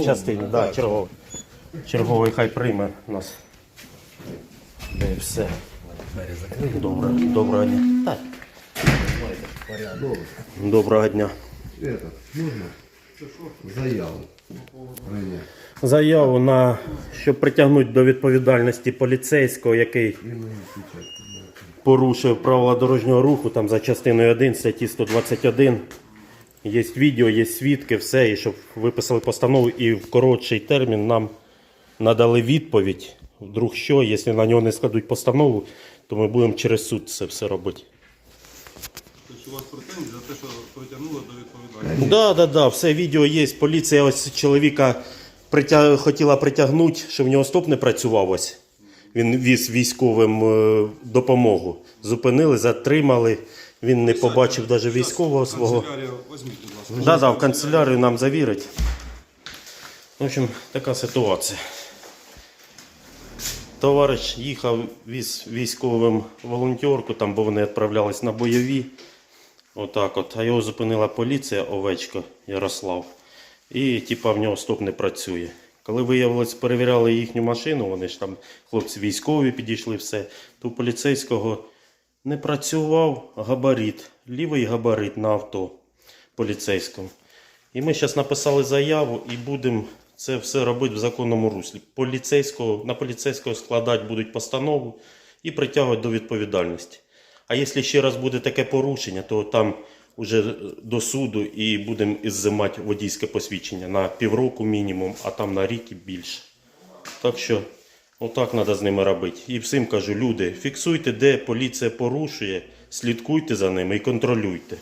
частини, да, черговий. Черговий хай прийме нас. Де і все. Добре, доброго дня. Так. Доброго дня. Нужно заяву. Заяву на щоб притягнути до відповідальності поліцейського, який порушив правила дорожнього руху там за частиною 1 статті 121. Є відео, є свідки, все, і щоб виписали постанову і в коротший термін нам надали відповідь. Вдруг що, якщо на нього не складуть постанову, то ми будемо через суд це все робити. Тобто у вас претензії за те, що притягнули до відповідальності. Да, да, да, все відео є. Поліція ось чоловіка притяг... хотіла притягнути, що в нього стоп не працював ось. Він віз військовим е, допомогу. Зупинили, затримали. Він не побачив навіть військового свого. Візьміть, будь ласка. Да, да, в канцелярію нам завірить. В общем, така ситуація. Товариш їхав віз військовим волонтерку, там, бо вони відправлялись на бойові. Отак от. А його зупинила поліція, овечка Ярослав. І типа в нього стоп не працює. Коли виявилось, перевіряли їхню машину, вони ж там хлопці військові підійшли, все, то поліцейського не працював габарит, лівий габарит на авто поліцейському. І ми зараз написали заяву і будемо це все робити в законному руслі. Поліцейського, на поліцейського складати будуть постанову і притягувати до відповідальності. А якщо ще раз буде таке порушення, то там уже до суду і будемо іззимати водійське посвідчення на півроку мінімум, а там на рік і більше. Так що отак треба з ними робити. І всім кажу, люди, фіксуйте, де поліція порушує, слідкуйте за ними і контролюйте.